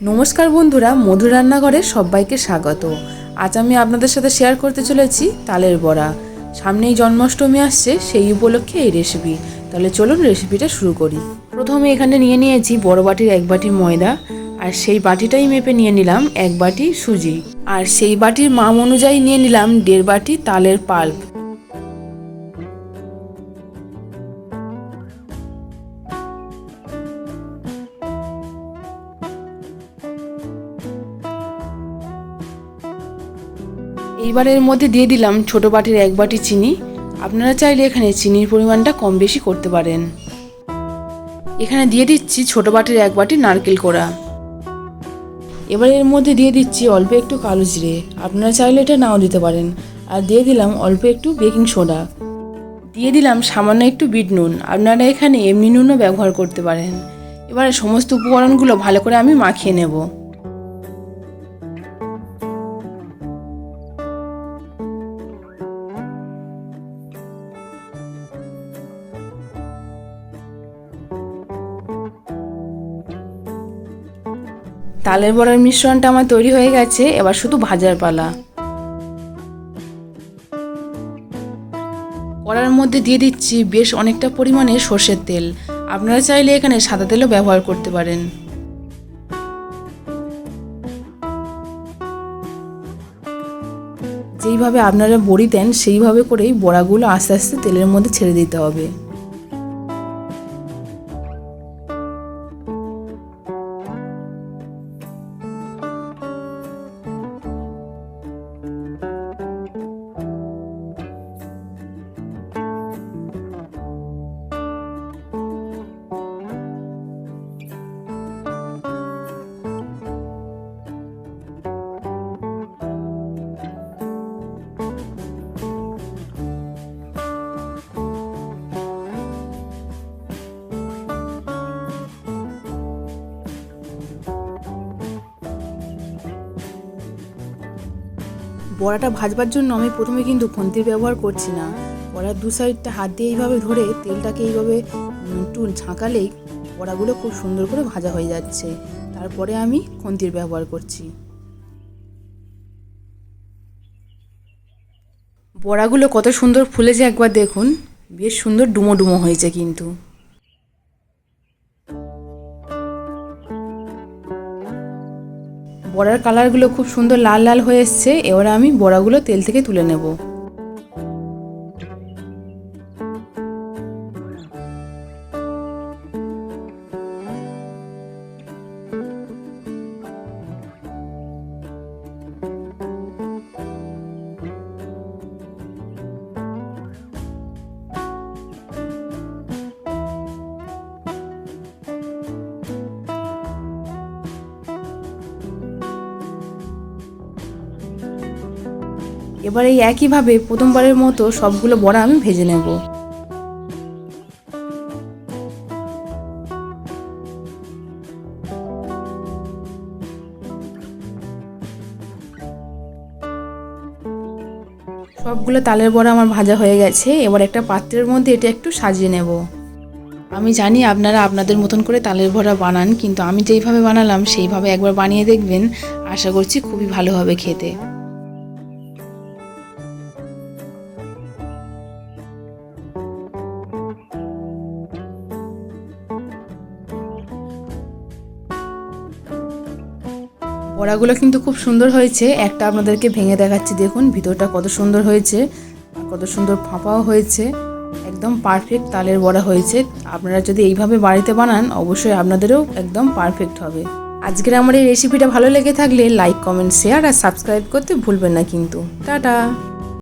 নমস্কার বন্ধুরা, মধুর রান্নাঘরে সবাইকে স্বাগত। আজ আমি আপনাদের সাথে শেয়ার করতে চলেছি তালের বড়া। সামনেই জন্মাষ্টমী আসছে, সেই উপলক্ষে এই রেসিপি তাহলে চলুন রেসিপিটা শুরু করি। প্রথমে এখানে নিয়ে নিয়েছি বড় বাটির এক বাটি ময়দা, আর সেই বাটিটাই মেপে নিয়ে নিলাম এক বাটি সুজি। আর সেই বাটির মাম অনুযায়ী নিয়ে নিলাম দেড় বাটি তালের পাল্প। এইবারের মধ্যে দিয়ে দিলাম ছোট বাটির এক বাটি চিনি। আপনারা চাইলে এখানে চিনির পরিমাণটা কম বেশি করতে পারেন। এখানে দিয়ে দিচ্ছি ছোট বাটির এক বাটি নারকেল কোড়া। এবার এর মধ্যে দিয়ে দিচ্ছি অল্প একটু কালো জিরে। আপনারা চাইলে এটা নাও দিতে পারেন। আর দিয়ে দিলাম অল্প একটু বেকিং সোডা। দিয়ে দিলাম সামান্য একটু বিট নুন। আপনারা এখানে এমনি নুনও ব্যবহার করতে পারেন। এবারে সমস্ত উপকরণগুলো ভালো করে আমি মাখিয়ে নেব। তালের বড়ার মিশ্রণটা আমার তৈরি হয়ে গেছে, এবার শুধু ভাজার পালা। কড়ার মধ্যে দিয়ে দিচ্ছি বেশ অনেকটা পরিমাণে সর্ষের তেল। আপনারা চাইলে এখানে সাদা তেলও ব্যবহার করতে পারেন। যেইভাবে আপনারা বড়ি দেন, সেইভাবে করেই বড়াগুলো আস্তে আস্তে তেলের মধ্যে ছেড়ে দিতে হবে। বড়াটা ভাজবার জন্য আমি প্রথমে কিন্তু খুন্তির ব্যবহার করছি না। বড়ার দু সাইডটা হাত দিয়ে এইভাবে ধরে তেলটাকে এইভাবে একটু ঝাঁকালেই বড়াগুলো খুব সুন্দর করে ভাজা হয়ে যাচ্ছে। তারপরে আমি খুন্তির ব্যবহার করছি। বড়াগুলো কত সুন্দর ফুলেছে একবার দেখুন। বেশ সুন্দর ডুমো ডুমো হয়েছে কিন্তু। বড়ার কালারগুলো খুব সুন্দর লাল লাল হয়ে এসছে, এবার আমি বড়াগুলো তেল থেকে তুলে নেব। এবার এই একইভাবে প্রথমবারের মতো সবগুলো বড়া আমি ভেজে নেব। সবগুলো তালের বড়া আমার ভাজা হয়ে গেছে, এবার একটা পাত্রের মধ্যে এটা একটু সাজিয়ে নেব। আমি জানি আপনারা আপনাদের মতন করে তালের বড়া বানান, কিন্তু আমি যেইভাবে বানালাম সেইভাবে একবার বানিয়ে দেখবেন। আশা করছি খুবই ভালো হবে খেতে। বড়াগুলো কিন্তু খুব সুন্দর হয়েছে। একটা আপনাদেরকে ভেঙে দেখাচ্ছি, দেখুন ভিতরটা কত সুন্দর হয়েছে কত সুন্দর ফাঁপাও হয়েছে। একদম পারফেক্ট তালের বড়া হয়েছে। আপনারা যদি এইভাবে বাড়িতে বানান, অবশ্যই আপনাদেরও একদম পারফেক্ট হবে। আজকের আমার এই রেসিপিটা ভালো লেগে থাকলে লাইক কমেন্ট শেয়ার আর সাবস্ক্রাইব করতে ভুলবেন না কিন্তু। টাটা!